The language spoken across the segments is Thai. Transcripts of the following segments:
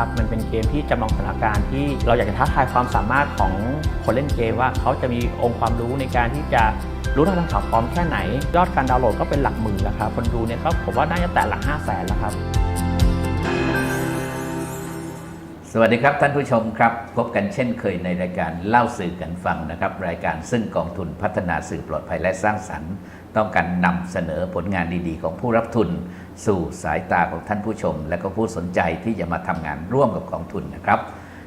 นี่ยครับมันเป็นเกมที่จำลองสถานการณ์ที่เราอยากจะท้าทายความสามารถของคนเล่นเกมว่าเขาจะมีองค์ความรู้ในการที่จะรู้ทางข่าวปลอมแค่ไหน ยอดการดาวน์โหลดก็เป็นหลักหมื่นแล้วครับคนดูเนี่ยก็ผมว่าน่าจะแต่หลัก 5 0 0แสนแล้วครับ สวัสดีครับท่านผู้ชมครับ พบกันเช่นเคยในรายการเล่าสื่อกันฟังนะครับ รายการซึ่งกองทุนพัฒนาสื่อปลอดภัยและสร้างสรรค์ ต้องการนำเสนอผลงานดีๆ ของผู้รับทุน สู่สายตาของท่านผู้ชม และก็ผู้สนใจที่จะมาทำงานร่วมกับกองทุนนะครับ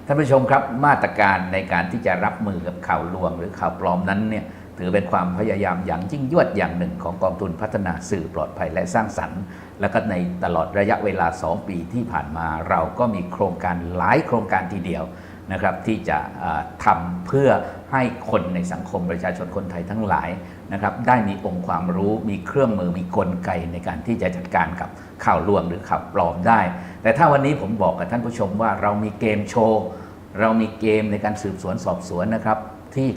ท่านผู้ชมครับมาตรการในการที่จะรับมือกับข่าวลวง หรือข่าวปลอมนั้นเนี่ยถือเป็นความพยายามอย่างยิ่งยวดอย่างหนึ่งของกองทุนพัฒนาสื่อปลอดภัยและสร้างสรรค์ แล้วก็ในตลอดระยะเวลา 2 ปีที่ผ่านมา เราก็มีโครงการหลายโครงการทีเดียวนะครับที่จะทำเพื่อให้คนในสังคมประชาชนคนไทยทั้งหลาย นะครับได้มีองค์ความรู้มีเครื่องมือมีกลไกในการที่จะจัดการกับข่าวลวงหรือข่าวปลอมได้ แต่ถ้าวันนี้ผมบอกกับท่านผู้ชมว่าเรามีเกมโชว์ เรามีเกมในการสืบสวนสอบสวนนะครับที่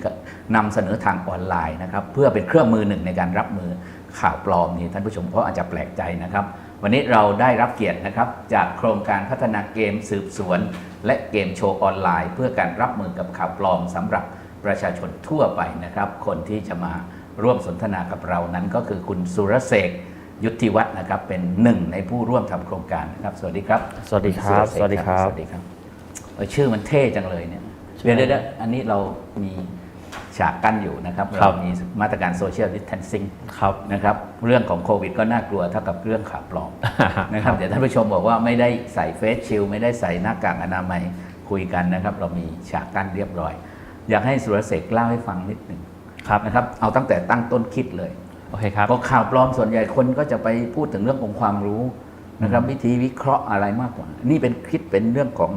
นำเสนอทางออนไลน์นะครับเพื่อเป็นเครื่องมือหนึ่งในการรับมือข่าวปลอมนี่ท่านผู้ชมก็อาจจะแปลกใจนะครับ วันนี้เราได้รับเกียรตินะครับจากโครงการพัฒนาเกมสืบสวน และเกมโชว์ออนไลน์ เพื่อการรับมือกับข่าวปลอมสำหรับประชาชนทั่วไปนะครับ คนที่จะมา ร่วมสนทนากับเรานั้นก็คือคุณสุรเสกยุทธิวัฒน์นะครับ เป็นหนึ่งในผู้ร่วมทำโครงการนะครับ สวัสดีครับ สวัสดีครับณเสกสวัสดีครับ สวัสดีครับเออชื่อมันเท่จังเลยเนี่ยใช่เดี๋ยวเดี๋ยวเดี๋ยวอันนี้เรามีฉากกั้นอยู่นะครับครัเราบมีมาตรการโซเชียลดิส a ทนซิ่งครับนะครับเรื่องของโควิดก็น่ากลัวเท่ากับเรื่องข่าวปลอมนะครับเดี๋ยวท่านผู้ชมบอกว่าไม่ได้ใส่เฟสชิลไม่ได้ใส่หน้ากากอนามัยคุยกันนะครับ เรามีฉากกั้นเรียบร้อย อยากให้สุรเสกเล่าให้ฟังนิดหนึ่ง ครับนะครับเอาตั้งแต่ตั้งต้นคิดเลยโอเคครับเพราะข่าวปลอมส่วนใหญ่คนก็จะไปพูดถึงเรื่องของความรู้นะครับวิธีวิเคราะห์อะไรมากกว่า นี่เป็นคิดเป็นเรื่องของ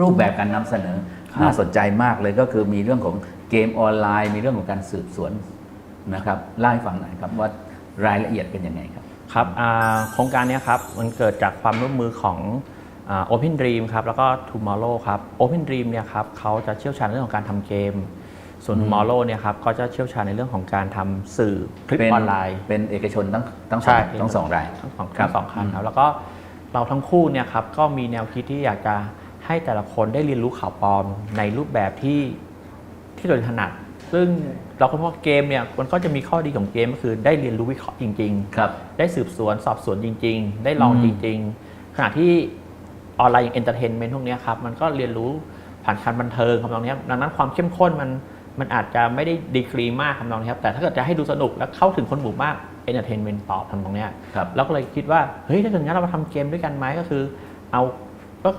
รูปแบบการนำเสนอครับน่าสนใจมากเลยก็คือมีเรื่องของเกมออนไลน์ มีเรื่องของการสืบสวนนะครับเล่าให้ฟังหน่อยครับว่ารายละเอียดเป็นยังไงครับครับอ่าโครงการเนี้ยครับมันเกิดจากความร่วมมือของอ่า Open Dream ครับแล้วก็ Tomorrow ครับ Open Dream เนี่ยครับเขาจะเชี่ยวชาญในเรื่องของการทำเกม ส่วน Tomorrow เนี่ยครับก็จะเชี่ยวชาญในเรื่องของการทำสื่อคลิปเป็นออนไลน์ เป็นเอกชนทั้งทั้งสใช่องทั้งสองราย ทั้งสองครัทั้บงสองคันครับ แล้วก็เราทั้งคู่เนี่ยครับก็มีแนวคิดที่อยากจะให้แต่ละคนได้เรียนรู้ข่าวปลอมในรูปแบบที่ที่ตัวเองถนัด ซึ่งเราก็พบว่าเกมเนี่ยมันก็จะมีข้อดีของเกมก็คือได้เรียนรู้วิเคราะห์จริง ๆ ครับ ได้สืบสวนสอบสวนจริง ๆ ได้ลองอืจมริง ๆ ขณะที่ออนไลน์อย่างเอนเตอร์เทนเมนต์พวกเนี้ยครับ มันก็เรียนรู้ผ่านการบันเทิงคำนองเนี้ยดังนั้นความเข้มข้นมัน มันอาจจะไม่ได้ดีกรีมากคำนองนี้ครับ แต่ถ้าเกิดจะให้ดูสนุกและเข้าถึงคนหมู่มากเอนเตอร์เทนเมนต์ตอบทำตรงเนี้ยครับเราก็เลยคิดว่า เฮ้ย ถ้าเกิดงั้นเรามาทำเกมด้วยกันไหมก็คือ เอาก็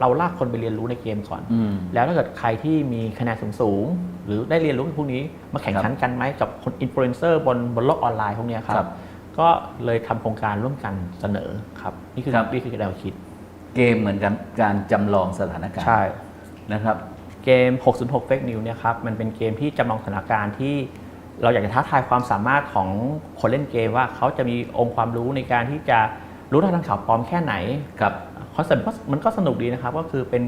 เราลากคนไปเรียนรู้ในเกมก่อนอืมแล้วถ้าเกิดใครที่มีคะแนนสูงๆ หรือได้เรียนรู้พวกนี้ มาแข่งขันกันไหมกับคนอินฟลูเอนเซอร์บนบนโลกออนไลน์พวกเนี้ยคครัรับบก็เลยทำโครงการร่วมกันเสนอครับ นี่คือครับนี่คือแนวคิด เกมเหมือนกันการจำลองสถานการณ์ใช่นะครับ เกม 606 Fake News เนี่ยครับมันเป็นเกมที่จำลองสถานการณ์ที่เราอยากจะท้าทายความสามารถของคนเล่นเกมว่าเขาจะมีองค์ความรู้ในการที่จะรู้ทางข่าวปลอมแค่ไหนครับคอนเซ็ปต์มันก็สนุกดีนะครับก็คือเป็น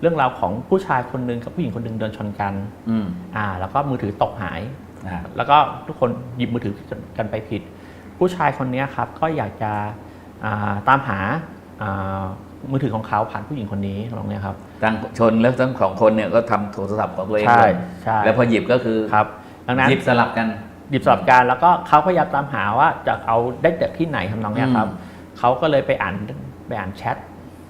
เรื่องราวของผู้ชายคนหนึ่งกับผู้หญิงคนหนึ่งเดินชนกันอืมอ่า แล้วก็มือถือตกหายอ่าแล้วก็ทุกคนหยิบมือถือกันไปผิด ผู้ชายคนเนี้ยครับก็อยากจะอ่าตามหาอ่า มือถือของเขาผ่านผู้หญิงคนนี้ตรงเนี้ยครับ ทั้งชนแล้วทั้งของคนเนี่ยก็ทำโทรศัพท์ของตัวเองใช่ด้วยใช่ แล้วพอหยิบก็คือครับดังนั้นหยิบสลับกันหยิบสลับการแล้วก็เขาพยายามตามหาว่าจะเอาได้จากที่ไหนทำนองเนี้ยครับอืม เขาก็เลยไปอ่านไปอ่านแชท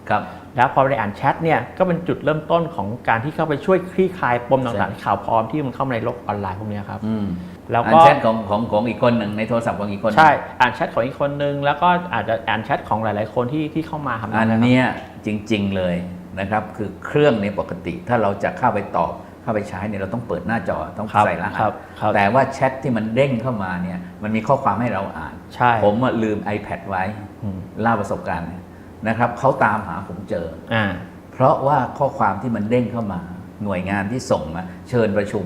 ครับ แล้วพอไปอ่านแชทเนี่ยก็เป็นจุดเริ่มต้นของการที่เข้าไปช่วยคลี่คลายปมใช่ต่างๆข่าวปลอมที่มันเข้ามาในโลกออนไลน์พวกเนี้ยครับ อืม แล้วอันก็แชทของของของอีกคนหนึ่งในโทรศัพท์ของอีกคนหนึ่งใช่อ่านแชทของอีกคนนึง แล้วก็อาจจะอ่านแชทของหลาย ๆ คนที่ที่เข้ามาทำอันนะครับเนี้ยจริง ๆ เลยนะครับ คือเครื่องในยปกติ ถ้าเราจะเข้าไปตอบเข้าไปใช้เนี่ยเราต้องเปิดหน้าจอต้องครับใส่รหัครัสบครับแต่ว่าแชทที่มันเด้งเข้ามาเนี่ยมันมีข้อความให้เราอ่าน ใช่ผมอะลืม iPad ไว้อืมเล่าประสบการณ์เนี่ยนะครับเขาตามหาผมเจอ อ่า เพราะว่าข้อความที่มันเด้งเข้ามา หน่วยงานที่ส่งมาเชิญประชุม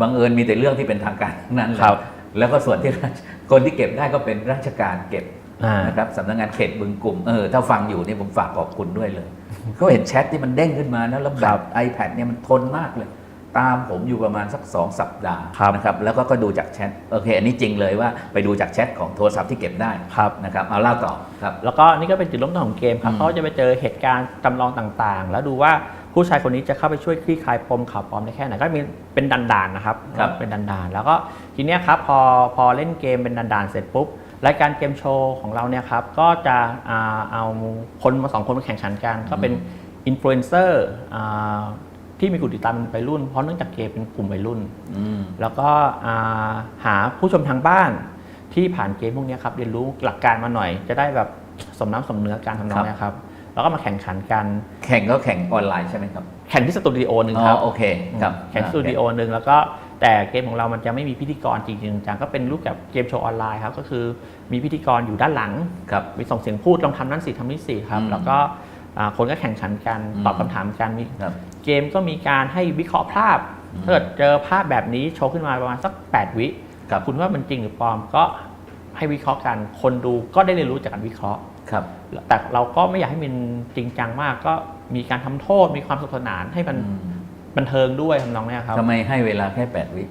บังเอิญมีแต่เรื่องที่เป็นทางการทั้งนั้นเลยครับแล้วก็ส่วนที่ราชคนที่เก็บได้ก็เป็นราชการเก็บอ่านะครับสำนักงานเขตบึงกลุ่มเออถ้าฟังอยู่นี่ผมฝากขอบคุณด้วยเลยเขาเห็นแชทที่มันเด้งขึ้นมาแล้วแล้วแบครับบ iPad เนี่ยมันทนมากเลย ตามผมอยู่ประมาณสัก 2 สัปดาห์ครับนะครับแล้วก็ก็ดูจากแชทโอเค อันนี้จริงเลยว่าไปดูจากแชทของโทรศัพท์ที่เก็บได้ครับ นะครับเอาเล่าต่อครับ แล้วก็นี่ก็เป็นจุดเริ่มต้นของเกมครับอืมเขาจะไปเจอเหตุการณ์จำลองต่างๆ แล้วดูว่า ผู้ชายคนนี้จะเข้าไปช่วยคลี่คลายปมข่าวปลอมได้แค่ไหนก็มีเป็นดันๆนะครับครับเป็นดันๆ แล้วก็ทีเนี้ยครับพอพอเล่นเกมเป็นดันๆเสร็จปุ๊บรายการเกมโชว์ของเราเนี่ยครับก็จะอ่าเอาคนมาสองคนมาแข่งขันกันก็เป็นอินฟลูเอนเซอร์ที่มีกลุ่มติดตามเป็นวัยรุ่น เพราะเนื่องจากเกมเป็นกลุ่มวัยรุ่นอืมแล้วก็อ่าหาผู้ชมทางบ้านที่ผ่านเกมพวกเนี้ยครับเรียนรู้หลักการมาหน่อย จะได้แบบสมน้ำสมเนื้อการทำนองเนี้ยครับ แล้วก็มาแข่งขันกันแข่งก็แข่งออนไลน์ใช่ไหมครับ แข่งที่สตูดิโอหนึ่งอ๋ครัอบโอเคครับแข่งที่สตูดิโอหนึ่งแล้วก็แต่เกมของเรามันจะไม่มีพิธีกรจริงๆจังก็เป็นรูปแบบเกมโชว์ออนไลน์ครับก็คือมีพิธีกรอยู่ด้านหลังครับมีส่งเสียงพูดลองทำนั่นสิทำนี่สิครับอืมแล้วก็อ่าคนก็แข่งขันกันอืมตอบคำถามกันมีครับเกมก็มีการให้วิเคราะห์ภาพอืมถ้าเกิดเจอภาพแบบนี้โชว์ขึ้นมาประมาณสัก 8 วิครับคุณว่ามันจริงหรือปลอมก็ให้วิเคราะห์กัน คนดูก็ได้เรียนรู้จากการวิเคราะห์ ครับ แต่เราก็ไม่อยากให้มันจริงจังมาก ก็มีการทำโทษมีความสนุกสนานให้มันอืมบันเทิงด้วยทำนองเนี้ยครับทำไมให้เวลาแค่ 8 วิ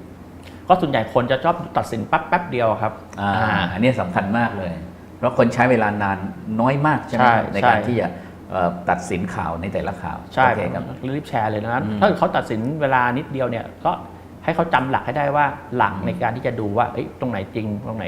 ก็ส่วนใหญ่คนจะชอบตัดสินปั๊บแป๊บเดียวครับอ่าอ่าอันนี้สำคัญมากเลย เพราะคนใช้เวลานานน้อยมากใช่ไหมใช่ในการใช่ที่จะเอ่อตัดสินข่าวในแต่ละข่าว ใช่โอเคครับรีบแชร์เลยนะอืมถ้าเกิดเขาตัดสินเวลานิดเดียวเนี่ยก็ให้เขาจำหลักให้ได้ว่าหลักอืมในการที่จะดูว่าเอ้ยตรงไหนจริงตรงไหน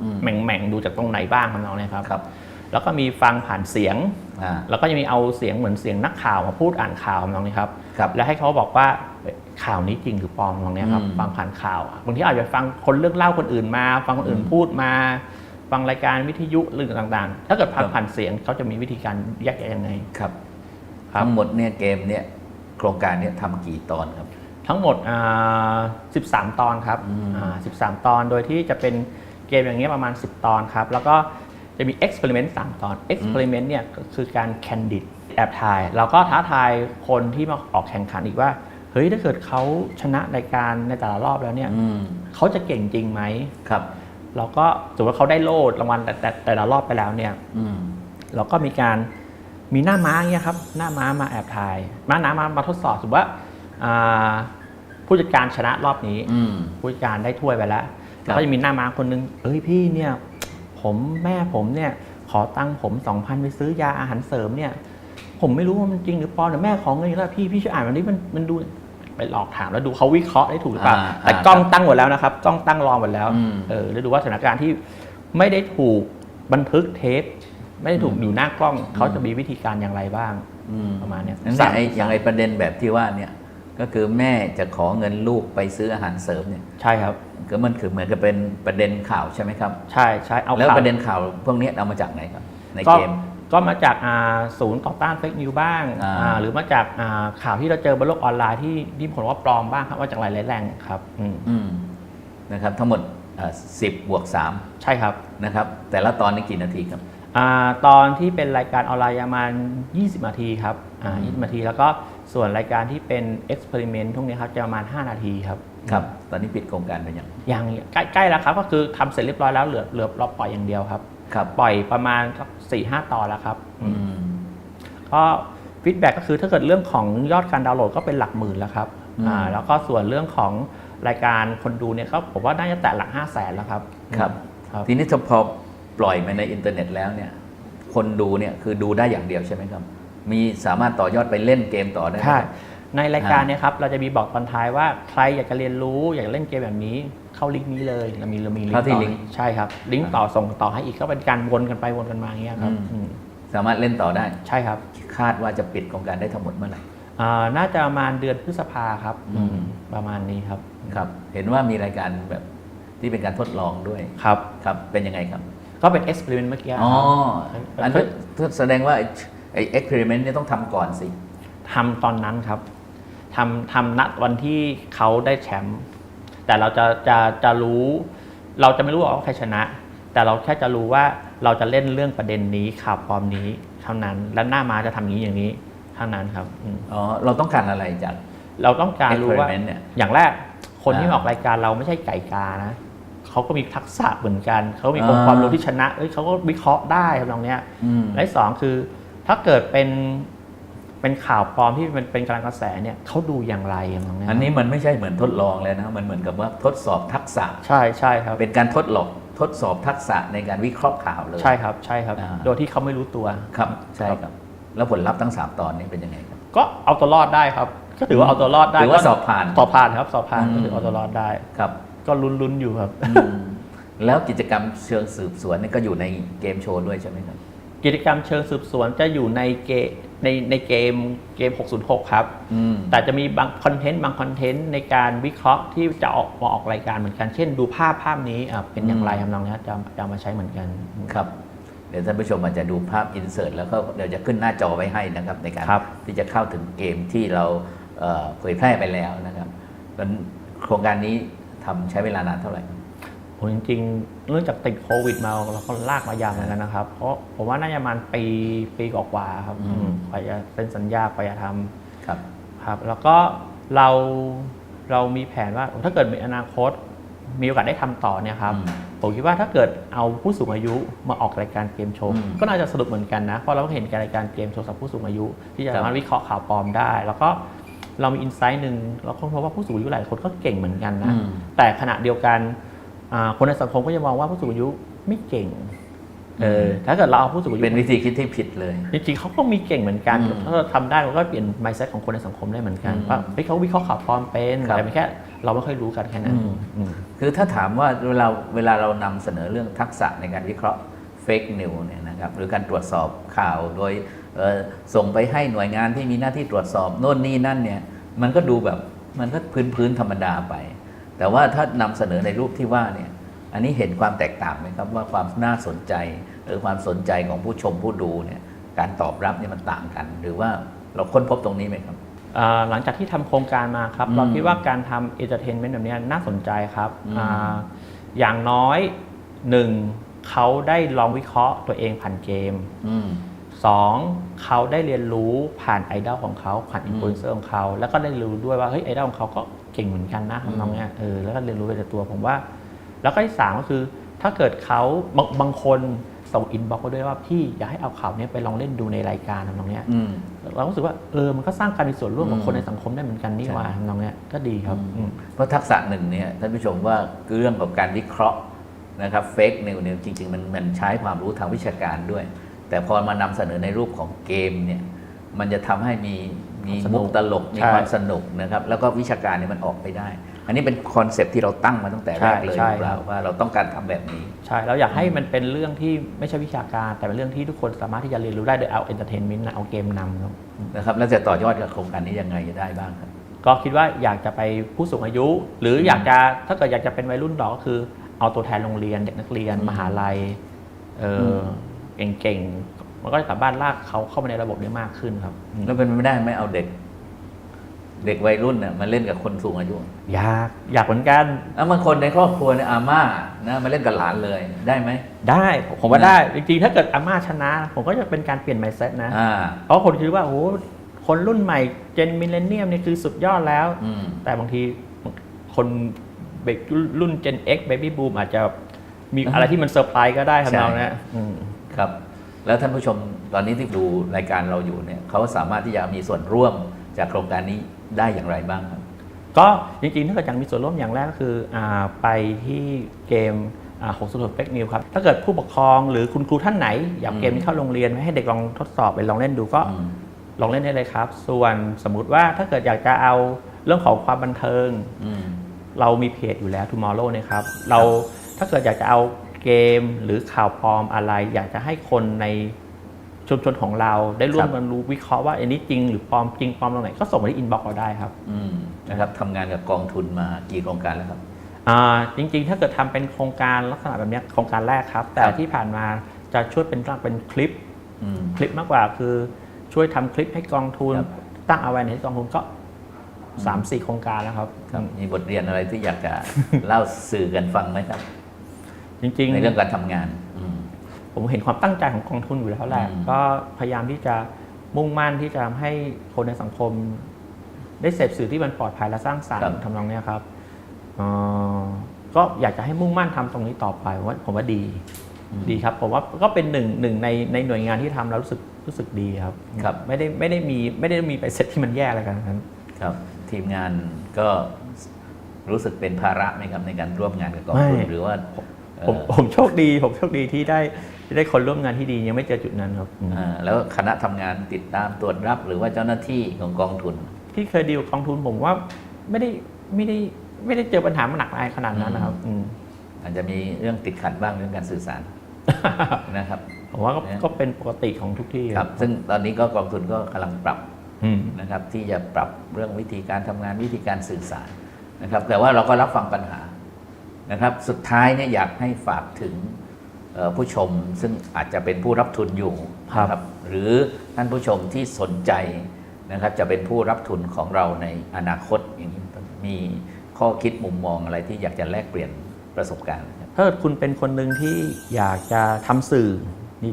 อืมแหม่งแม่งๆดูจากตรงไหนบ้างทำนองเนี้ยครับครับ แล้วก็มีฟังผ่านเสียงอ่าแล้วก็จะมีเอาเสียงเหมือนเสียงนักข่าวมาพูดอ่านข่าวทำนองนี้ครับครับแล้วให้เขาบอกว่าเอ้ยข่าวนี้จริงหรือปลอมทำนองเนี้ยครับอืมฟังผ่านข่าวบางทีอาจจะฟังคนเรื่องเล่าคนอื่นมา ฟังคนอื่นอืมพูดมา ฟังรายการวิทยุเรื่องต่างๆ ถ้าเกิดฟังครับผ่านเสียงเขาจะมีวิธีการแยกแยะยังไงครับครับทั้งหมดเนี่ยเกมเนี่ยโครงการเนี่ยทำกี่ตอนครับ ทั้งหมดอ่า13 ตอนครับอืมอ่า13 ตอนโดยที่จะเป็นเกมอย่างเงี้ยประมาณ 10 ตอนครับ แล้วก็ จะมี experiment 3 ตอน experiment เนี่ยก็คือการ candid แอบถ่าย เราก็ท้าทายคนที่มาออกแข่งขันอีกว่า เฮ้ยถ้าเกิดเขาชนะรายการในแต่ละรอบแล้วเนี่ยอืมเขาจะเก่งจริงไหม ครับ เราก็สมมติว่าเขาได้โล่รางวัลแต่แต่แต่ละรอบไปแล้วเนี่ย อืม เราก็มีการมีหน้าม้าเงี้ยครับ หน้าม้ามาแอบถ่าย ม้าน้ำมามาทดสอบสมมติว่าอ่าผู้จัดการชนะรอบนี้ อืม ผู้จัดการได้ถ้วยไปแล้วครับ แล้วก็จะมีหน้าม้าคนนึงเอ้ยพี่เนี่ย ผมแม่ผมเนี่ยขอตังค์ผมสองพันไปซื้อยาอาหารเสริมเนี่ย ผมไม่รู้ว่ามันจริงหรือปลอมแต่แม่ของเงินอยู่แล้วพี่พี่ช่วยอ่านมันนี้มันมันดูไปหลอกถามแล้วดูเขาวิเคราะห์ได้ถูกหรือเปล่าอ่าแต่อ่ากล้องตั้งหมดแล้วนะครับกล้องตั้งรอหมดแล้วอืม เออแล้วดูว่าสถานการณ์ที่ไม่ได้ถูกบันทึกเทป ไม่ได้ถูกอยู่หน้ากล้องเขาจะมีวิธีการอย่างไรบ้าง อืมประมาณเนี้ยนั่นแหละไอ้อย่างไอ้ประเด็นแบบที่ว่าเนี่ย ก็คือแม่จะขอเงินลูกไปซื้ออาหารเสริมเนี่ย ใช่ครับ ก็มันคือเหมือนกับเป็นประเด็นข่าวใช่ไหมครับ ใช่ใช่เอาแล้วข่าวประเด็นข่าวพวกนี้เอามาจากไหนครับ ในก็เกม ก็มาจากอ่าศูนย์ต่อต้านเฟกนิวบ้างอ่าอ่าหรือมาจากอ่าข่าวที่เราเจอบนโลกออนไลน์ที่ที่ผลว่าปลอมบ้างครับว่าจากหลายๆแหล่งครับอืมอืมนะครับทั้งหมดสิบบวกสามใช่ครับนะครับ แต่ละตอนนี้กี่นาทีครับอาตอนที่เป็นรายการออนไลน์ประมาณ 20 นาทีครับอ่าอืม20 นาที แล้วก็ส่วนรายการที่เป็นเอ็กซ์เพร์เมนต์พวกนี้ครับจะประมาณ 5 นาทีครับ ครับตอนนี้ปิดโครงการไปยังยังใกล้ใกล้แล้วครับ ก็คือทำเสร็จเรียบร้อยแล้วเหลือเหลือรอปล่อยอย่างเดียวครับ ครับ ปล่อยประมาณสักสี่ห้าตอนแล้วครับอืมก็ฟีดแบ็กก็คือถ้าเกิดเรื่องของยอดการดาวน์โหลดก็เป็นหลักหมื่นแล้วครับอืมอ่าแล้วก็ส่วนเรื่องของรายการคนดูเนี่ยก็ผมว่าน่าจะแตะหลัก5 0 0แสนแล้วครับครับครับทีนี้ถ้าพอปล่อยไปในอินเทอร์เน็ตแล้วเนี่ย คนดูเนี่ยคือดูได้อย่างเดียวใช่ไหมครับ มีสามารถต่อยอดไปเล่นเกมต่อได้ไหมใช่ครับ ในรายการเนี่ยครับเราจะมีบอกตอนท้ายว่าใครอยากจะเรียนรู้อยากเล่นเกมแบบนี้เข้าลิงก์นี้เลยเรามีเรามีลิงเข้าก์ที่ต่อลิงก์ ใช่ครับลิงก์ต่อส่งต่อให้อีกก็เป็นการวนกันไปวนกันมาอย่างเงี้ยครับอืมอืมสามารถเล่นต่อได้ ใช่ครับคาดว่าจะปิดโครงการได้ทั้งหมดเมื่อไหร่อ่าน่าจะประมาณเดือนพฤษภาครับอืมอืมประมาณนี้ครับครับ เห็นว่ามีรายการแบบที่เป็นการทดลองด้วยครับ ครับ เป็นยังไงครับ ก็เป็นเอ็กซ์เพร์เมนต์เมื่อกี้อ๋อครับ อันนี้แสดงว่าไอ้ไอ้เอ็กเพร์เมนต์เนี่ยต้องทำก่อนสิ ทำตอนนั้นครับ ทำทำณวันที่เขาได้แชมป์แต่เราจะจะจะรู้ เราจะไม่รู้ว่าใครชนะ แต่เราแค่จะรู้ว่าเราจะเล่นเรื่องประเด็นนี้ข่าวปลอมนี้เท่านั้น และหน้ามาจะทำอย่างนี้อย่างนี้เท่านั้นครับอืมอ๋อเราต้องการอะไรจาก เราต้องการรู้ว่า experiment เนี่ย อย่างแรกคนที่อ่ามาออกรายการเราไม่ใช่ไก่กานะเขาก็มีทักษะเหมือนกัน เขามีองค์อ่าความรู้ที่ชนะเอ้ยเขาก็วิเคราะห์ได้ทำนองเนี้ย อืม และที่สองคือถ้าเกิดเป็น เป็นข่าวปลอมที่มันเป็นกำลังกระแสเนี่ยเขาดูอย่างไรอย่างนี้อันนี้มันไม่ใช่เหมือนทดลองเลยนะมันเหมือนกับว่าทดสอบทักษะใช่ใช่ครับ เป็นการทดลองทดสอบทักษะในการวิเคราะห์ข่าวเลยใช่ครับใช่ครับอ่าโดยที่เขาไม่รู้ตัวครับใช่ครับ แล้วผลลัพธ์ทั้งสามตอนนี้เป็นยังไงครับ ก็เอาตัวรอดได้ครับก็ถือว่าเอาตัวรอดได้ถือว่าก็สอบผ่านสอบผ่านครับสอบผ่านอืมก็ถือเอาตัวรอดได้ครับ ก็ลุ้นๆอยู่ครับอืมแล้วกิจกรรมเชิงสืบสวนนี่ก็อยู่ในเกมโชว์ด้วยใช่ไหมครับ กิจกรรมเชิงสืบสวนจะอยู่ในเกม ในในเกมเกม 606 ครับ อืม แต่จะมีบางคอนเทนต์บางคอนเทนต์ในการวิเคราะห์ที่จะออกมาออกรายการเหมือนกัน เช่นดูภาพภาพนี้อะเป็นอย่างไรอืมทำนองนี้จะจะเอามาใช้เหมือนกัน ครับ เดี๋ยวท่านผู้ชมอาจจะดูภาพอินเสิร์ตแล้วก็เดี๋ยวจะขึ้นหน้าจอไว้ให้นะครับ ในการครับที่จะเข้าถึงเกมที่เราเอ่อเผยแพร่ไปแล้วนะครับแล้วโครงการนี้ทำใช้เวลานานเท่าไหร่ครับ ผมจริงๆเนื่องจากติดโควิดมาเราก็ลากมายาวเหมือนกันนะครับ เพราะผมว่าน่าจะประมาณปีปีกว่าๆครับอืมอืมกว่าจะเป็นสัญญากว่าจะทำครับ ครับ แล้วก็เราเรามีแผนว่าถ้าเกิดมีอนาคตมีโอกาสได้ทำต่อเนี่ยครับอืมผมคิดว่าถ้าเกิดเอาผู้สูงอายุมาออกรายการเกมโชว์อืมก็น่าจะสนุกเหมือนกันนะเพราะเราก็เห็นการรายการเกมโชว์สำหรับผู้สูงอายุ ที่จะครับสามารถวิเคราะห์ข่าวปลอมได้ แล้วก็เรามีอินไซต์หนึ่งเราค้นพบว่าผู้สูงอายุหลายคนก็เก่งเหมือนกันนะอืมแต่ขณะเดียวกันอ่า คนในสังคมก็จะมองว่าผู้สูงอายุไม่เก่งเออถ้าเกิดเราเอาผู้สูงอายุเป็นวิธีคิดที่ผิดเลย จริงๆเขาก็มีเก่งเหมือนกันอืมถ้าเราทำได้เราก็เปลี่ยน mindset ของคนในสังคมได้เหมือนกันอืมว่าเฮ้ยเขาวิเคราะห์ข่าวปลอมเป็นครับแต่ไม่แค่ เราไม่ค่อยรู้กันแค่นั้นอืมอืมคือถ้าถามว่าเวลาเวลาเรานำเสนอเรื่องทักษะในการวิเคราะห์เฟกนิวเนี่ยนะครับหรือการตรวจสอบข่าวโดยเอ่อส่งไปให้หน่วยงานที่มีหน้าที่ตรวจสอบโน่นนี่นั่นเนี่ยมันก็ดูแบบมันก็พื้นพื้นๆธรรมดาไป แต่ว่าถ้านำเสนอในรูปที่ว่าเนี่ยอันนี้เห็นความแตกต่างไหมครับว่าความน่าสนใจหรือความสนใจของผู้ชมผู้ดูเนี่ยการตอบรับเนี่ยมันต่างกัน หรือว่าเราค้นพบตรงนี้ไหมครับอ่าหลังจากที่ทำโครงการมาครับอืมเราคิดว่าการทำเอนเตอร์เทนเมนต์แบบเนี้ยน่าสนใจครับอืมอาอย่างน้อยหนึ่งเขาได้ลองวิเคราะห์ตัวเองผ่านเกมอืมสองเขาได้เรียนรู้ผ่านไอดอลของเขาผ่านอินฟลูเอนเซอร์ของเขา แล้วก็ได้รู้ด้วยว่าเฮ้ยไอดอลของเขาก็ เก่งเหมือนกันนะอืมทำนองเนี้ยเออแล้วก็เรียนรู้ไปจากตัวผมว่า แล้วก็ที่สามก็คือถ้าเกิดเขาบางบางคนส่งอินบ็อกซ์มาด้วยว่าพี่อยากให้เอาข่าวเนี้ยไปลองเล่นดูในรายการทำนองเนี้ยอืมเราก็รู้สึกว่าเออมันก็สร้างการมีส่วนร่วมของอืมคนในสังคมได้เหมือนกันนี่หว่าใช่ทำนองเนี้ยก็ดีครับอืมเพราะทักษะหนึ่งเนี่ยท่านผู้ชมว่าเรื่องของการวิเคราะห์นะครับเฟกนิวเนี่ยจริง ๆ มันมันใช้ความรู้ทางวิชาการด้วย แต่พอมานำเสนอในรูปของเกมเนี่ยมันจะทำให้มี มีสนุมุกกตลก มีใช่ความสนุกนะครับ แล้วก็วิชาการเนี่ยมันออกไปได้ อันนี้เป็นคอนเซปต์ที่เราตั้งมาตั้งแต่แรกเลยใช่หรือเปล่าใช่ว่าเราต้องการทำแบบนี้ ใช่ เราอยากให้มันเป็นเรื่องที่ไม่ใช่วิชาการ แต่เป็นเรื่องที่ทุกคนสามารถที่จะเรียนรู้ได้โดยเอาเอนเตอร์เทนเมนต์เอาเกมนำครับนะครับ แล้วจะต่อยอดกับโครงการนี้ยังไงจะได้บ้างครับ ก็คิดว่าอยากจะไปผู้สูงอายุ หรืออยากจะถ้าเกิดอยากจะเป็นวัยรุ่นต่อก็คือเอาตัวแทนโรงเรียนเด็กนักเรียนอืมมหาลัยเอออเก่งๆ มันก็จะสามารถลากเขาเข้ามาในระบบได้มากขึ้นครับอืมแล้วเป็นไปไม่ได้ไหมเอาเด็ก เด็กวัยรุ่นเนี่ยมาเล่นกับคนสูงอายุอยากอยากเหมือนกันแล้วบางคนในครอบครัวเนี่ยอาม่านะมาเล่นกับหลานเลยได้ไหมได้ผมว่านะได้จริงๆถ้าเกิดอาม่าชนะ ผมก็จะเป็นการเปลี่ยน mindset นะอ่าเพราะคนคิดว่าโอ้โหคนรุ่นใหม่เจนมิเลเนียมนี่คือสุดยอดแล้วอืมแต่บางทีคนเบกรุ่น Gen X Baby Boom อาจจะมีอ่าอะไรที่มันเซอร์ไพรส์ก็ได้ทำนองใช่นี้อืมครับ แล้วท่านผู้ชมตอนนี้ที่ดูรายการเราอยู่เนี่ยเขาสามารถที่จะมีส่วนร่วมจากโครงการนี้ได้อย่างไรบ้างครับ ก็จริงๆ ถ้าเกิดอยากมีส่วนร่วมอย่างแรกก็คืออาไปที่เกมของสุดเฟกนิวครับ ถ้าเกิดผู้ปกครองหรือคุณครูท่านไหน อยากอืมเกมนี้เข้าโรงเรียนให้เด็กลองทดสอบไปลองเล่นดูก็อืมลองเล่นได้เลยครับ ส่วนสมมุติว่าถ้าเกิดอยากจะเอาเรื่องของความบันเทิงอืมเรามีเพจอยู่แล้ว Tomorrow นะครับ เราถ้าเกิดอยากจะเอา เกม หรือข่าวปลอมอะไร อยากจะให้คนในชุมชนของเราได้ร่วคมรับกันรู้วิเคราะห์ว่าอันนี้จริงหรือปลอมจริงปลอมตรงไหนก็ส่งมาที่อินบ็อกซ์เราได้ครับอืมนะครับทำงานกับกองทุนมากี่โครงการแล้วครับอ่าจริงๆ ถ้าเกิดทำเป็นโครงการลักษณะแบบเนี้ยโครงการแรกครับ แต่ครับที่ผ่านมาจะช่วยเป็นตั้งเป็นคลิปอืมคลิปมากกว่าคือช่วยทำคลิปให้กองทุนครับตั้งเอาไว้ในกองทุนก็สามสี่โครงการแล้วครับครับ มีบทเรียนอะไรที่อยากจะเล่าสื่อกันฟังไหมครับ จริงในๆเรื่องการทำงานอืมผมเห็นความตั้งใจของกองทุนอยู่แล้วแหละอืมก็พยายามที่จะมุ่งมั่นที่จะทำให้คนในสังคม ได้เสพสื่อที่มันปลอดภัยและสร้างสรรค์ทำนองเนี้ยครับเอ่อก็อยากจะให้มุ่งมั่นทำตรงนี้ต่อไปผมว่าผมว่าดี ดีครับผมว่าก็เป็นหนึ่งหนึ่งในในหน่วยงานที่ทำแล้วรู้สึกรู้สึกดีครับครับ ไม่ได้ไม่ได้มีไม่ได้มีไปเซตที่มันแย่อะไรกันนั้น ครับ ทีมงานก็รู้สึกเป็นภาระไหมครับในการร่วมงานกับกองทุนไม่หรือว่า ผมเอ่อผมโชคดี ผมโชคดีที่ได้ที่ได้คนร่วมงานที่ดียังไม่เจอจุดนั้นครับอืมอ่าแล้วคณะทำงานติดตามตรวจรับหรือว่าเจ้าหน้าที่ของกองทุน ที่เคยดีลกับกองทุนผมว่าไม่ได้ไม่ได้ไม่ได้เจอปัญหามันหนักอะไรขนาดนั้นนะครับอืมอาจจะมีเรื่องติดขัดบ้างเรื่องการสื่อสารนะครับผมว่าก็เนี่ยก็เป็นปกติของทุกที่ครับ ซึ่งตอนนี้ก็กองทุนก็กำลังปรับอืมนะครับ ที่จะปรับเรื่องวิธีการทำงานวิธีการสื่อสารนะครับ แต่ว่าเราก็รับฟังปัญหา นะครับ สุดท้ายเนี่ยอยากให้ฝากถึงเอ่อผู้ชมซึ่งอาจจะเป็นผู้รับทุนอยู่นะครับ หรือท่านผู้ชมที่สนใจนะครับ จะเป็นผู้รับทุนของเราในอนาคตอย่างนี้มีข้อคิดมุมมองอะไรที่อยากจะแลกเปลี่ยนประสบการณ์นะครับถ้าเกิดคุณเป็นคนหนึ่งที่อยากจะทำสื่อ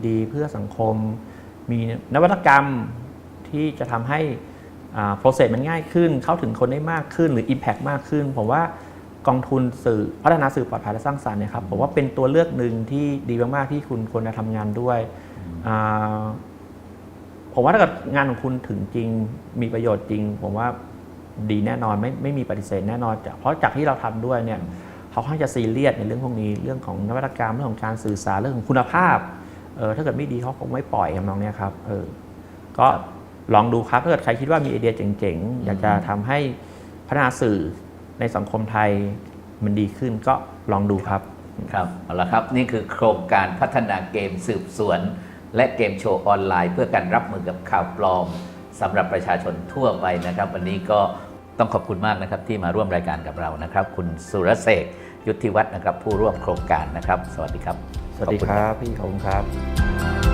ดีๆ เพื่อสังคม มีนวัตกรรมที่จะทำให้โปรเซสมันง่ายขึ้น เข้าถึงคนได้มากขึ้นหรือ Impact มากขึ้นผมว่า กองทุนสื่อพัฒนาสื่อปลอดภัยและสร้างสรรค์เนี่ยครับผมว่าเป็นตัวเลือกหนึ่งที่ดีมากๆที่คุณควรจะทำงานด้วยอ่าผมว่าถ้าเกิดงานของคุณถึงจริงมีประโยชน์จริง ผมว่าดีแน่นอนไม่ไม่มีปฏิเสธแน่นอนจากเพราะจากที่เราทำด้วยเนี่ยเขาค่อนข้างจะซีเรียสในเรื่องพวกนี้เรื่องของนวัตกรรมเรื่องของการสื่อสารเรื่องของคุณภาพเออถ้าเกิดไม่ดีเขาคงไม่ปล่อยกับน้องเนี่ยครับเออก็ลองดูครับถ้าเกิดใครคิดว่ามีไอเดียเจ๋งๆอยากจะทำให้พัฒนาสื่อ ในสังคมไทยมันดีขึ้นก็ลองดูครับครับเอาละครับนี่คือโครงการพัฒนาเกมสืบสวน และเกมโชว์ออนไลน์ เพื่อการรับมือกับข่าวปลอมสำหรับประชาชนทั่วไปนะครับ วันนี้ก็ต้องขอบคุณมากนะครับที่มาร่วมรายการกับเรานะครับ คุณสุรเสกยุทธิวัฒน์นะครับ ผู้ร่วมโครงการนะครับ สวัสดีครับ สวัสดีขอณครับพี่ขอบคุณครับ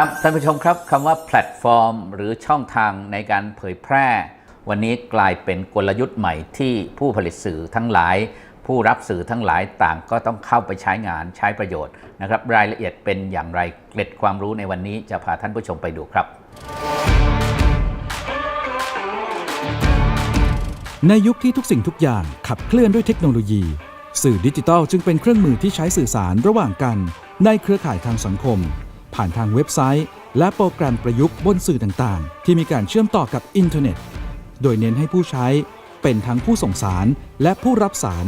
ครับท่านผู้ชมครับคำว่าแพลตฟอร์ม หรือช่องทางในการเผยแพร่ วันนี้กลายเป็นกลยุทธ์ใหม่ที่ผู้ผลิตสื่อทั้งหลาย ผู้รับสื่อทั้งหลายต่างก็ต้องเข้าไปใช้งานใช้ประโยชน์นะครับ รายละเอียดเป็นอย่างไรเกร็ดความรู้ในวันนี้จะพาท่านผู้ชมไปดูครับ ในยุคที่ทุกสิ่งทุกอย่างขับเคลื่อนด้วยเทคโนโลยี สื่อดิจิทัลจึงเป็นเครื่องมือที่ใช้สื่อสารระหว่างกัน ในเครือข่ายทางสังคม ผ่านทางเว็บไซต์ และโปรแกรมประยุกต์บนสื่อต่างๆ ที่มีการเชื่อมต่อกับอินเทอร์เน็ต โดยเน้นให้ผู้ใช้เป็นทั้งผู้ส่งสารและผู้รับสาร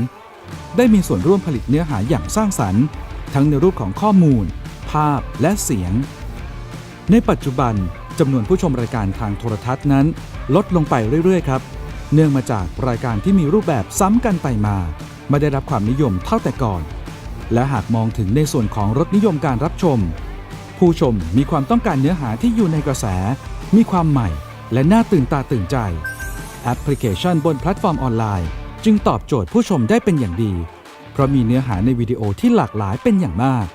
ได้มีส่วนร่วมผลิตเนื้อหาอย่างสร้างสรรค์ ทั้งในรูปของข้อมูล ภาพและเสียง ในปัจจุบันจำนวนผู้ชมรายการทางโทรทัศน์นั้น ลดลงไปเรื่อยๆครับ เนื่องมาจากรายการที่มีรูปแบบซ้ำกันไปมา ไม่ได้รับความนิยมเท่าแต่ก่อน และหากมองถึงในส่วนของรสนิยมการรับชม ผู้ชมมีความต้องการเนื้อหาที่อยู่ในกระแส มีความใหม่ และน่าตื่นตาตื่นใจ แอปพลิเคชันบนแพลตฟอร์มออนไลน์ จึงตอบโจทย์ผู้ชมได้เป็นอย่างดี เพราะมีเนื้อหาในวิดีโอที่หลากหลายเป็นอย่างมาก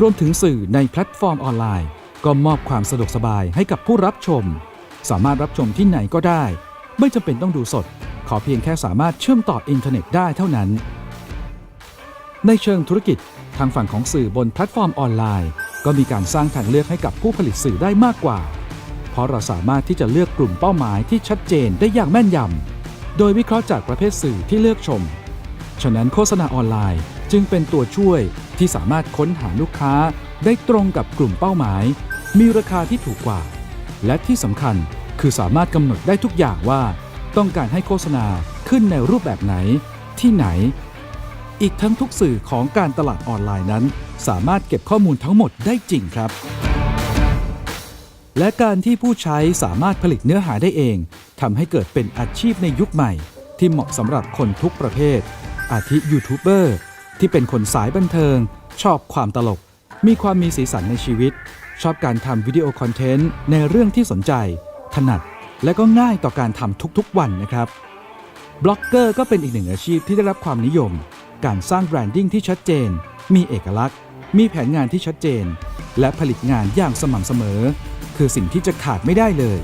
รวมถึงสื่อในแพลตฟอร์มออนไลน์ ก็มอบความสะดวกสบายให้กับผู้รับชม สามารถรับชมที่ไหนก็ได้ ไม่จำเป็นต้องดูสด ขอเพียงแค่สามารถเชื่อมต่ออินเทอร์เน็ตได้เท่านั้น ในเชิงธุรกิจทางฝั่งของสื่อบนแพลตฟอร์มออนไลน์ ก็มีการสร้างทางเลือกให้กับผู้ผลิตสื่อได้มากกว่า เพราะเราสามารถที่จะเลือกกลุ่มเป้าหมายที่ชัดเจนได้อย่างแม่นยำ โดยวิเคราะห์จากประเภทสื่อที่เลือกชม ฉะนั้นโฆษณาออนไลน์จึงเป็นตัวช่วยที่สามารถค้นหาลูกค้าได้ตรงกับกลุ่มเป้าหมาย มีราคาที่ถูกกว่า และที่สำคัญคือสามารถกำหนดได้ทุกอย่างว่า ต้องการให้โฆษณาขึ้นในรูปแบบไหน ที่ไหน อีกทั้งทุกสื่อของการตลาดออนไลน์นั้น สามารถเก็บข้อมูลทั้งหมดได้จริงครับ และการที่ผู้ใช้สามารถผลิตเนื้อหาได้เองทำให้เกิดเป็นอาชีพในยุคใหม่ ที่เหมาะสำหรับคนทุกประเภท อาทิยูทูบเบอร์ที่เป็นคนสายบันเทิง ชอบความตลก มีความมีสีสันในชีวิต ชอบการทำวิดีโอคอนเทนต์ในเรื่องที่สนใจ ถนัดและก็ง่ายต่อการทำทุกๆวันนะครับบล็อกเกอร์ก็เป็นอีกหนึ่งอาชีพที่ได้รับความนิยม การสร้างแบรนดิ้งที่ชัดเจน มีเอกลักษณ์ มีแผนงานที่ชัดเจน และผลิตงานอย่างสม่ำเสมอ คือสิ่งที่จะขาดไม่ได้เลย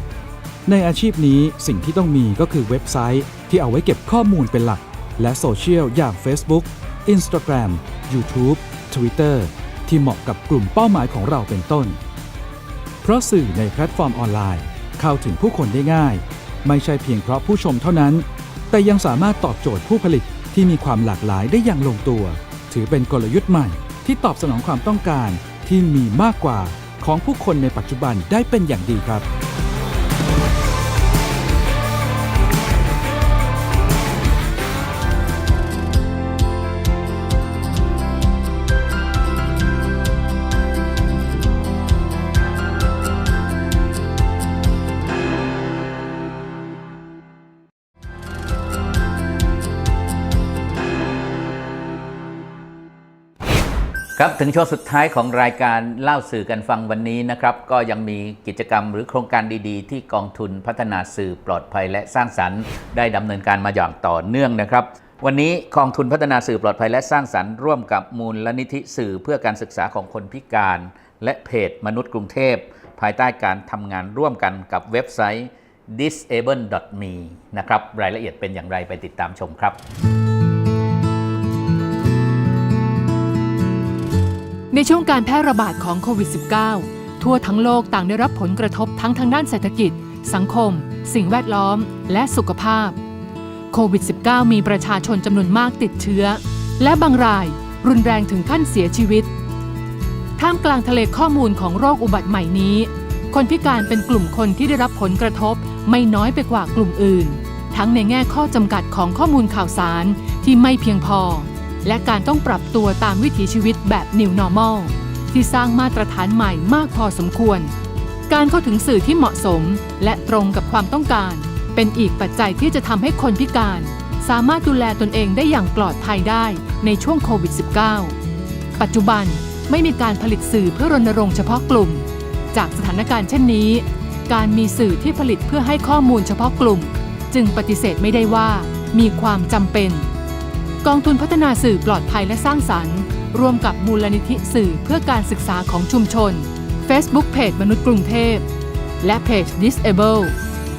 ในอาชีพนี้สิ่งที่ต้องมีก็คือเว็บไซต์ที่เอาไว้เก็บข้อมูลเป็นหลัก และโซเชียลอย่าง Facebook Instagram YouTube Twitter ที่เหมาะกับกลุ่มเป้าหมายของเราเป็นต้น เพราะสื่อในแพลตฟอร์มออนไลน์ เข้าถึงผู้คนได้ง่าย ไม่ใช่เพียงเพราะผู้ชมเท่านั้น แต่ยังสามารถตอบโจทย์ผู้ผลิต ที่มีความหลากหลายได้อย่างลงตัว ถือเป็นกลยุทธ์ใหม่ที่ตอบสนองความต้องการที่มีมากกว่าของผู้คนในปัจจุบันได้เป็นอย่างดีครับ ครับถึงช่วงสุดท้ายของรายการเล่าสื่อกันฟังวันนี้นะครับก็ยังมีกิจกรรมหรือโครงการดีๆ ที่กองทุนพัฒนาสื่อปลอดภัยและสร้างสรรค์ ได้ดำเนินการมาอย่างต่อเนื่องนะครับวันนี้กองทุนพัฒนาสื่อปลอดภัยและสร้างสรรค์ร่วมกับมูลนิธิสื่อเพื่อการศึกษาของคนพิการ และเพจมนุษย์กรุงเทพ ภายใต้การทำงานร่วมกันกับเว็บไซต์ disable.me นะครับรายละเอียดเป็นอย่างไรไปติดตามชมครับ ในช่วงการแพร่ระบาดของโควิด -19 ทั่วทั้งโลกต่างได้รับผลกระทบทั้งทางด้านเศรษฐกิจ สังคม สิ่งแวดล้อม และสุขภาพ โควิด -19 มีประชาชนจำนวนมากติดเชื้อ และบางรายรุนแรงถึงขั้นเสียชีวิต ท่ามกลางทะเลข้อมูลของโรคอุบัติใหม่นี้ คนพิการเป็นกลุ่มคนที่ได้รับผลกระทบไม่น้อยไปกว่ากลุ่มอื่น ทั้งในแง่ข้อจำกัดของข้อมูลข่าวสารที่ไม่เพียงพอ และการต้องปรับตัวตามวิถีชีวิตแบบ New Normal ที่สร้างมาตรฐานใหม่มากพอสมควร การเข้าถึงสื่อที่เหมาะสม และตรงกับความต้องการ เป็นอีกปัจจัยที่จะทำให้คนพิการ สามารถดูแลตนเองได้อย่างปลอดภัยได้ในช่วงโควิด -19 ปัจจุบันไม่มีการผลิตสื่อเพื่อรณรงค์เฉพาะกลุ่ม จากสถานการณ์เช่นนี้ การมีสื่อที่ผลิตเพื่อให้ข้อมูลเฉพาะกลุ่ม จึงปฏิเสธไม่ได้ว่ามีความจำเป็น กองทุนพัฒนาสื่อปลอดภัยและสร้างสรรค์ ร่วมกับมูลนิธิสื่อเพื่อการศึกษาของชุมชน Facebook เพจมนุษย์กรุงเทพ และเพจ Disable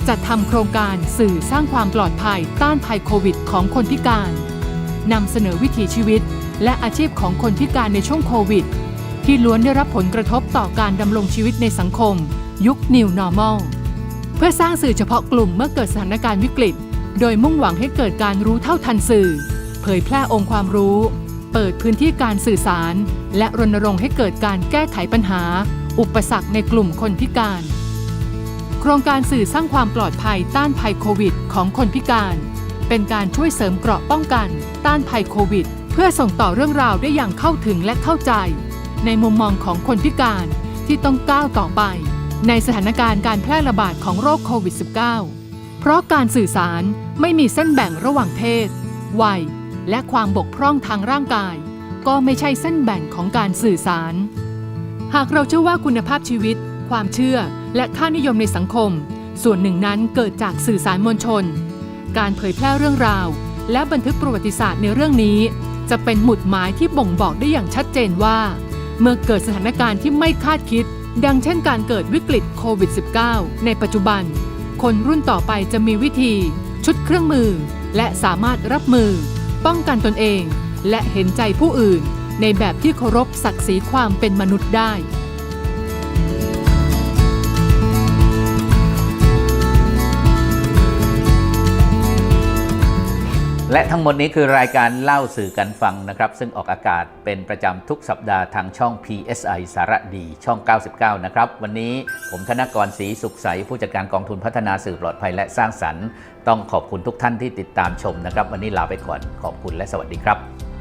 จัดทำโครงการสื่อสร้างความปลอดภัยต้านภัยโควิดของคนพิการนำเสนอวิถีชีวิต และอาชีพของคนพิการในช่วงโควิด ที่ล้วนได้รับผลกระทบต่อการดำรงชีวิตในสังคม ยุค New Normal เพื่อสร้างสื่อเฉพาะกลุ่มเมื่อเกิดสถานการณ์วิกฤต โดยมุ่งหวังให้เกิดการรู้เท่าทันสื่อ เผยแพร่องค์ความรู้ เปิดพื้นที่การสื่อสาร และรณรงค์ให้เกิดการแก้ไขปัญหา อุปสรรคในกลุ่มคนพิการ โครงการสื่อสร้างความปลอดภัยต้านภัยโควิด ของคนพิการ เป็นการช่วยเสริมเกราะป้องกัน ต้านภัยโควิด เพื่อส่งต่อเรื่องราวได้อย่างเข้าถึงและเข้าใจ ในมุมมองของคนพิการที่ต้องก้าวต่อไป ในสถานการณ์การแพร่ระบาดของโรคโควิด -19 เพราะการสื่อสารไม่มีเส้นแบ่งระหว่างเพศ วัย และความบกพร่องทางร่างกาย ก็ไม่ใช่เส้นแบ่งของการสื่อสาร หากเราเชื่อว่าคุณภาพชีวิต ความเชื่อ และค่านิยมในสังคม ส่วนหนึ่งนั้นเกิดจากสื่อสารมวลชน การเผยแพร่เรื่องราว และบันทึกประวัติศาสตร์ในเรื่องนี้ จะเป็นหมุดหมายที่บ่งบอกได้อย่างชัดเจนว่า เมื่อเกิดสถานการณ์ที่ไม่คาดคิด ดังเช่นการเกิดวิกฤตโควิด -19 ในปัจจุบัน คนรุ่นต่อไปจะมีวิธี ชุดเครื่องมือ และสามารถรับมือ ป้องกันตนเอง และเห็นใจผู้อื่น ในแบบที่เคารพศักดิ์ศรีความเป็นมนุษย์ได้ และทั้งหมดนี้คือรายการเล่าสื่อกันฟังนะครับ ซึ่งออกอากาศเป็นประจำทุกสัปดาห์ทางช่อง PSI สารดีช่อง 99 นะครับ วันนี้ผมธนกรศรีสุขใส ผู้จัดการกองทุนพัฒนาสื่อปลอดภัยและสร้างสรรค์ ต้องขอบคุณทุกท่านที่ติดตามชมนะครับ วันนี้ลาไปก่อนขอบคุณและสวัสดีครับ